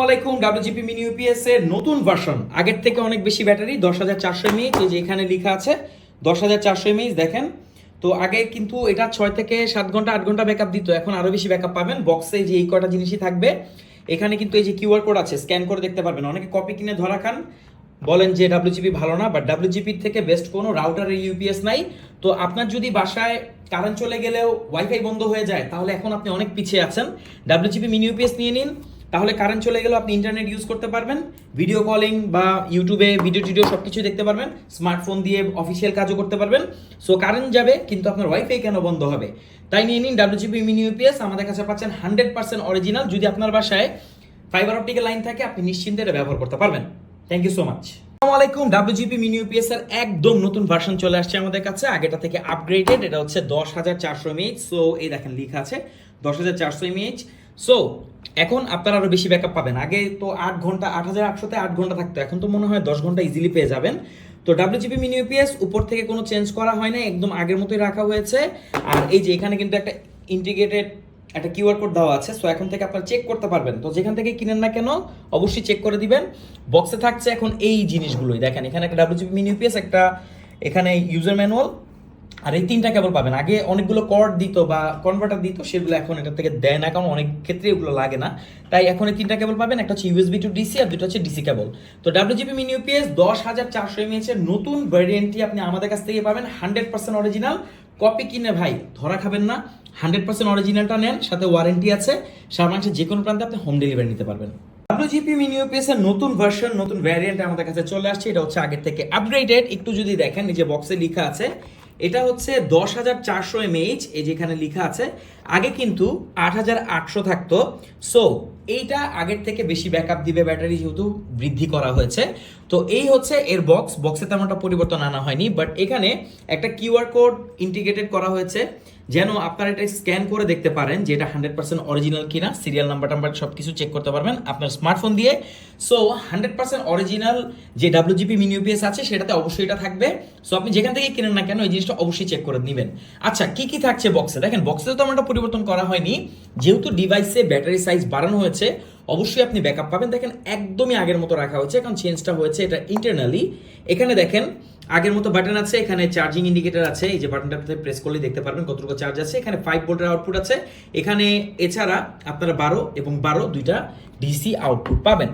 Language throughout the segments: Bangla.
আসসালামু আলাইকুম ডাব্লিউজিপি মিনি ইউপিএস এর নতুন ভার্সন আগের থেকে অনেক বেশি ব্যাটারি, দশ হাজার চারশো এমএইচ এই যে এখানে লেখা আছে, দশ হাজার চারশো এমএইচ দেখেন। তো আগে কিন্তু এটা ছয় থেকে সাত ঘণ্টা, আট ঘণ্টা ব্যাকআপ দিত, এখন আরও বেশি ব্যাকআপ পাবেন। বক্সে যে এই কটা জিনিসই থাকবে, এখানে কিন্তু এই যে কিউআর কোড আছে স্ক্যান করে দেখতে পারবেন। অনেকে কপি কিনে ধরা খান, বলেন যে ডাব্লিউজিপি ভালো না বাট ডাব্লিউজিপির থেকে বেস্ট কোনো রাউটারের ইউপিএস নাই। তো আপনার যদি বাসায় কারেন্ট চলে গেলেও ওয়াইফাই বন্ধ হয়ে যায়, তাহলে এখন আপনি অনেক পিছিয়ে আছেন। ডাব্লিউজিপি মিনি ইউপিএস নিয়ে নিন তাহলে কারেন্ট চলে গেলেও আপনি ইন্টারনেট ইউজ করতে পারবেন ভিডিও কলিং বা ইউটিউবে ভিডিও টিডিও সব কিছুই দেখতে পারবেন স্মার্টফোন দিয়ে অফিসিয়াল কাজও করতে পারবেন। সো কারেন্ট যাবে, কিন্তু আপনার ওয়াইফাই কেন বন্ধ হবে? তাই নিয়ে নিন ডাব্লিউজিপি মিনি ইউপিএস আমাদের কাছে পাচ্ছেন হান্ড্রেড পার্সেন্ট অরিজিনাল যদি আপনার বাসায় ফাইবার অপটিক্যাল লাইন থাকে, আপনি নিশ্চিন্তে এটা ব্যবহার করতে পারবেন। থ্যাংক ইউ সো মাচ আসসালামু আলাইকুম ডাব্লিউজিপি মিনি ইউপিএস এর একদম নতুন ভার্সন চলে আসছে আমাদের কাছে, আগেটা থেকে আপগ্রেডেড এটা হচ্ছে দশ হাজার চারশো এমএইচ সো এই দেখেন লেখা আছে দশ হাজার চারশো এমএইচ সো এখন আপনারা আরও বেশি ব্যাকআপ পাবেন। আগে তো আট ঘণ্টা, আট হাজার আটশোতে আট ঘণ্টা থাকতো। এখন তো মনে হয় দশ ঘণ্টা ইজিলি পেয়ে যাবেন। তো ডাব্লিউজিপি মিনি ইউপিএস উপর থেকে কোনো চেঞ্জ করা হয় না একদম আগের মতোই রাখা হয়েছে। আর এই যে এখানে কিন্তু একটা ইন্টিগ্রেটেড একটা কিউআর কোড দেওয়া আছে সো এখন থেকে আপনারা চেক করতে পারবেন। তো যেখান থেকে কিনেন না কেন, অবশ্যই চেক করে দিবেন। বক্সে থাকছে এখন এই জিনিসগুলোই। দেখেন, এখানে একটা ডাব্লিউজিপি মিনি ইউপিএস একটা এখানে ইউজার ম্যানুয়াল আর এই তিনটা কেবল পাবেন। আগে অনেকগুলো কর্ড দিত বা কনভার্টার দিত, সেগুলো এখন এটা থেকে দেয় না, কারণ অনেক ক্ষেত্রে এগুলো লাগে না। তাই এখন এই তিনটা কেবল পাবেন, একটা হচ্ছে ইউএসবি টু ডিসি আর দুটো হচ্ছে ডিসি কেবল। তো ডাব্লিউজিপি মিনি ইউপিএস দশ হাজার চারশো এমএএচ এর নতুন ভ্যারিয়েন্টটি আপনি আমাদের কাছ থেকে পাবেন হান্ড্রেড পার্সেন্ট অরিজিনাল কপি কিনে ভাই, ধরা খাবেন না হান্ড্রেড পার্সেন্ট অরিজিনালটা নেন, সাথে ওয়ারেন্টি আছে। সারা যে কোনো প্রান্তে আপনি হোম ডেলিভারি নিতে পারবেন। ডাব্লিউজিপি মিনি ইউপিএস এর নতুন ভার্সন নতুন ভ্যারিয়েন্ট আমাদের কাছে চলে আসছে, এটা হচ্ছে আগের থেকে আপগ্রেডেড একটু যদি দেখেন যে বক্সে লেখা আছে এটা হচ্ছে দশ হাজার চারশো এমএইচ এই যেখানে লেখা আছে। আগে কিন্তু আট হাজার আটশো থাকতো। সো এইটা আগের থেকে বেশি ব্যাকআপ দিবে ব্যাটারি যেহেতু বৃদ্ধি করা হয়েছে। তো এই হচ্ছে এর বক্স বক্সে তেমনটা পরিবর্তন আনা হয়নি বাট এখানে একটা কিউআর কোড ইন্টিগ্রেটেড করা হয়েছে। যেন আপনারা এটা স্ক্যান করে দেখতে পারেন যে এটা হান্ড্রেড পার্সেন্ট অরিজিনাল কিনা সিরিয়াল নাম্বার টাম্বার সব কিছু চেক করতে পারবেন আপনার স্মার্টফোন দিয়ে। সো হান্ড্রেড পার্সেন্ট অরিজিনাল যে ডাব্লিউজিপি মিনি ইউপিএস আছে, সেটাতে অবশ্যই এটা থাকবে। সো আপনি যেখান থেকে কিনেন না কেন, এই জিনিসটা অবশ্যই চেক করে নেবেন। আচ্ছা কি কি থাকছে বক্সে দেখেন বক্সে তো তেমন পরিবর্তন করা হয়নি। যেহেতু ডিভাইসে ব্যাটারি সাইজ বাড়ানো হয়েছে, অবশ্যই আপনি ব্যাকআপ পাবেন। দেখেন, একদমই আগের মতো রাখা হয়েছে, কারণ চেঞ্জটা হয়েছে এটা ইন্টারনালি এখানে দেখেন আগের মতো বাটন আছে, এখানে চার্জিং ইন্ডিকেটর আছে, এই যে বাটনটাতে প্রেস করলে দেখতে পারবেন কতটুকু চার্জ আছে। এখানে ফাইভ ভোল্টের আউটপুট আছে। এখানে এছাড়া আপনারা বারো এবং বারো দুইটা ডিসি আউটপুট পাবেন।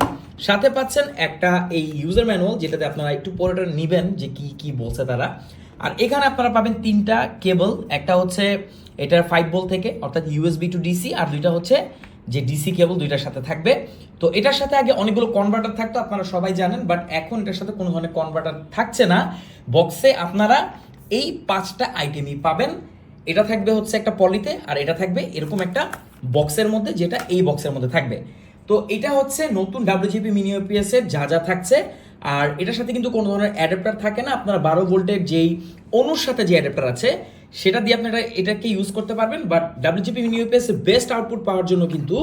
সাথে পাচ্ছেন একটা এই ইউজার ম্যানুয়াল যেটাতে আপনারা একটু পরেটা নেবেন যে কি কি বলছে তারা। আর এখানে আপনারা পাবেন তিনটা কেবল একটা হচ্ছে এটার ফাইভ ভোল্ট থেকে, অর্থাৎ ইউএসবি টু ডিসি আর দুইটা হচ্ছে যে ডিসি কেবল দুইটার সাথে থাকবে। তো এটার সাথে আগে অনেকগুলো কনভার্টার থাকতো, আপনারা সবাই জানেন বাট এখন এটার সাথে কোনো ধরনের কনভার্টার থাকছে না। বক্সে আপনারা এই পাঁচটা আইটেমই পাবেন। এটা থাকবে হচ্ছে একটা পলিতে আর এটা থাকবে এরকম একটা বক্সের মধ্যে, যেটা এই বক্সের মধ্যে থাকবে। তো এটা হচ্ছে নতুন ডাব্লিউজিপি মিনি ইউপিএস এর যা যা থাকছে, আর এটার সাথে কিন্তু কোনো ধরনের অ্যাডাপ্টার থাকে না। আপনার বারো ভোল্টের যেই অনুর সাথে যে অ্যাডাপ্টার আছে সেটা দিয়ে আপনারা এটাকে ইউজ করতে পারবেন but WGP UPS best output power জন্য কিন্তু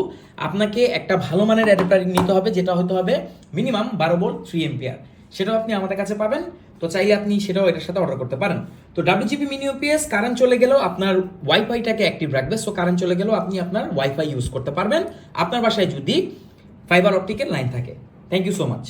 আপনাকে একটা ভালো মানের অ্যাডাপ্টার নিতে হবে, যেটা হতে হবে মিনিমাম বারো ভোল্ট থ্রি এম্পিয়ার সেটাও আপনি আমাদের কাছে পাবেন, তো চাইলে আপনি সেটাও এটার সাথে অর্ডার করতে পারেন। তো ডাব্লিউজিপি মিনি ইউপিএস কারেন্ট চলে গেলেও আপনার ওয়াইফাইটাকে অ্যাক্টিভ রাখবে সো কারেন্ট চলে গেলেও আপনি আপনার ওয়াইফাই ইউজ করতে পারবেন। আপনার বাসায় যদি ফাইবার অপটিকের লাইন থাকে। Thank you so much